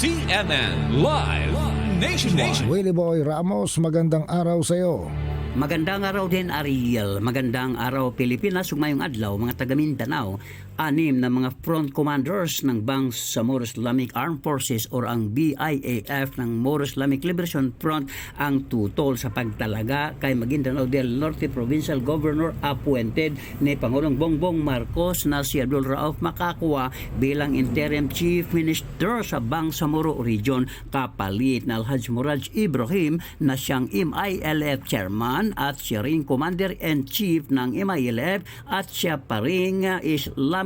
CNN Live Nationwide. Willie Boy Ramos, magandang araw sa iyo. Magandang araw din Ariel, magandang araw Pilipinas, mayong adlaw mga taga Mindanao. Anim na mga front commanders ng Bangsamoro Islamic Armed Forces or ang BIAF ng Moro Islamic Liberation Front ang tutol sa pagtalaga kay Maguindanao del Norte Provincial Governor appointed ni Pangulong Bongbong Marcos na si Abdul Rauf Makakwa bilang interim chief minister sa Bangsamoro Region. Kapalit na Alhaj Muraj Ibrahim na siyang MILF chairman at siya rin commander-in-chief ng MILF at siya pa rin uh,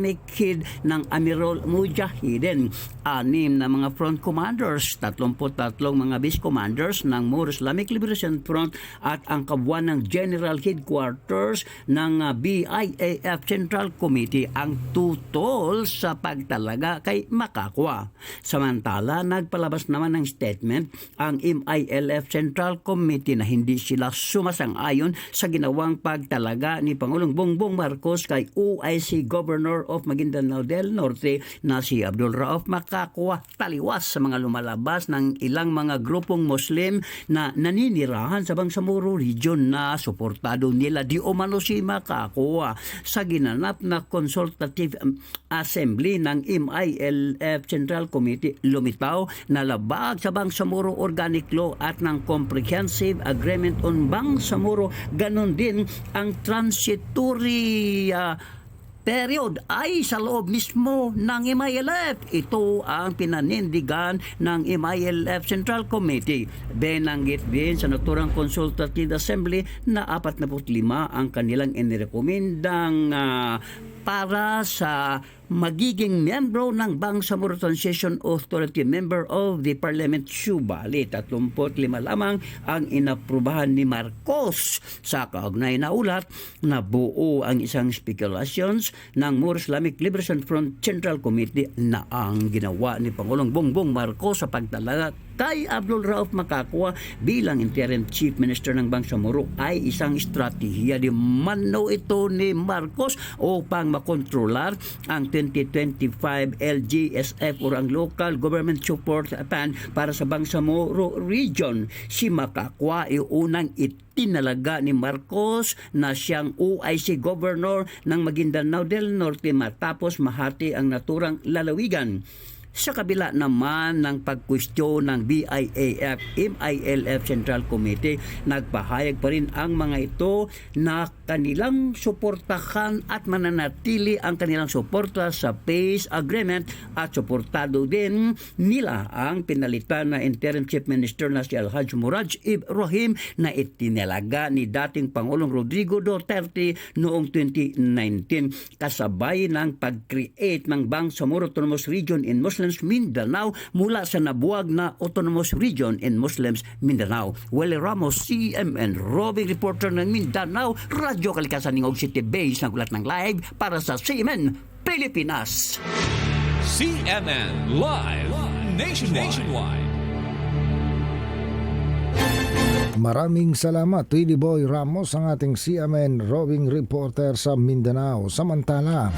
Islamic Kid ng Amirul Mujahidin. Anim na mga front commanders, 33 mga base commanders ng Moro Islamic Liberation Front at ang kabuuan ng General Headquarters ng uh, BIAF Central Committee ang tutol sa pagtalaga kay Makakwa. Samantala, nagpalabas naman ng statement ang MILF Central Committee na hindi sila sumasang-ayon sa ginawang pagtalaga ni Pangulong Bongbong Marcos kay OIC Governor of Maguindanao del Norte na si Abdul Rauf Makakwa taliwas sa mga lumalabas ng ilang mga grupong Muslim na naninirahan sa Bangsamoro Region na suportado nila di umano si Makakwa sa ginanap na Consultative um, Assembly ng MILF Central Committee lumitaw na labag sa Bangsamoro Organic Law at ng Comprehensive Agreement on Bangsamoro. Ganon din ang transitory ah, period ay sa loob mismo ng MILF. Ito ang pinanindigan ng MILF Central Committee. Benanggit din sa naturang Consultative Assembly na 45 ang kanilang inirekomendang ah, para sa magiging miyembro ng Bangsamoro Transition Authority member of the Parliament Subali. 35 lamang ang inaprubahan ni Marcos sa kaugnay na ulat na buo ang isang speculations ng Moro Islamic Liberation Front Central Committee na ang ginawa ni Pangulong Bongbong Marcos sa pagtalaga kay Abdul Rauf Makakwa bilang interim chief minister ng Bangsamoro ay isang estratehiya di mano ito ni Marcos upang makontrolar ang 2025 LGSF or ang Local Government Support Plan para sa Bangsamoro Region. Si Makakwa ay unang itinalaga ni Marcos na siyang OIC Governor ng Maguindanao del Norte matapos mahati ang naturang lalawigan. Sa kabila naman ng pagkwestiyon ng BIAF, MILF Central Committee, nagpahayag pa rin ang mga ito na kanilang suportahan at mananatili ang kanilang suporta sa peace agreement at suportado din nila ang pinalitan na interim chief minister na si Alhaj Muraj Ibrahim na itinalaga ni dating Pangulong Rodrigo Duterte noong 2019 kasabay ng pag-create ng Bangsamoro Autonomous Region in Muslims Mindanao mula sa nabuwag na Autonomous Region in Muslims Mindanao. Wally Ramos, CMN, roving reporter ng Mindanao, Radyo Kalikasan ng Og City Base ng ulat ng live para sa CMN Pilipinas. CNN Live Nationwide. Maraming salamat, Willie Boy Ramos, ang ating CMN roving reporter sa Mindanao. Samantala,